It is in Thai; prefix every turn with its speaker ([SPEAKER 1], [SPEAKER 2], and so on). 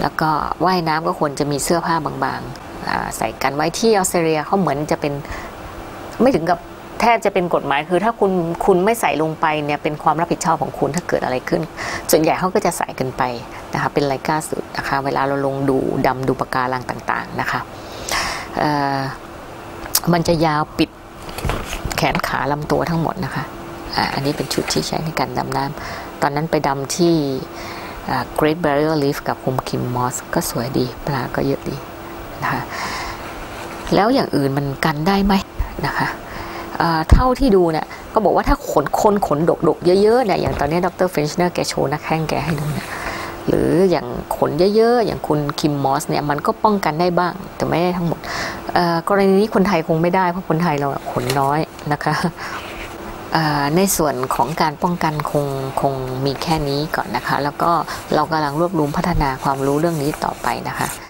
[SPEAKER 1] แล้วก็ว่ายน้ำก็ควรจะมีเสื้อผ้าบางๆ ใส่กันไว้ที่ออสเตรเลียเขาเหมือนจะเป็นไม่ถึงกับแทบจะเป็นกฎหมายคือถ้าคุณคุณไม่ใส่ลงไปเนี่ยเป็นความรับผิดชอบของคุณถ้าเกิดอะไรขึ้น ส่วนใหญ่เขาก็จะใส่กันไปนะคะเป็นไรก้าสุดนะคะเวลาเราลงดูดำดูปะการังต่างๆนะคะมันจะยาวปิดแขนขาลำตัวทั้งหมดนะคะอันนี้เป็นชุดที่ใช้ในการดำน้ำตอนนั้นไปดำที่ Great Barrier Reef กับคุมคิมมอสก็สวยดีปลาก็เยอะดีนะคะแล้วอย่างอื่นมันกันได้ไหมนะคะเท่าที่ดูเนี่ยก็บอกว่าถ้าขนคนขนดกๆเยอะๆเนี่ยอย่างตอนนี้ดรเฟนชเนอร์แกโชว์นักแข่งแกให้ดูเนี่ยหรืออย่างขนเยอะๆ อย่างคุณคิมมอสเนี่ยมันก็ป้องกันได้บ้าง แต่ไม่ได้ทั้งหมดกรณีนี้คนไทยคงไม่ได้เพราะคนไทยเราขนน้อยนะคะ ในส่วนของการป้องกันคงคงมีแค่นี้ก่อนนะคะ แล้วก็เรากำลังรวบรวมพัฒนาความรู้เรื่องนี้ต่อไปนะคะ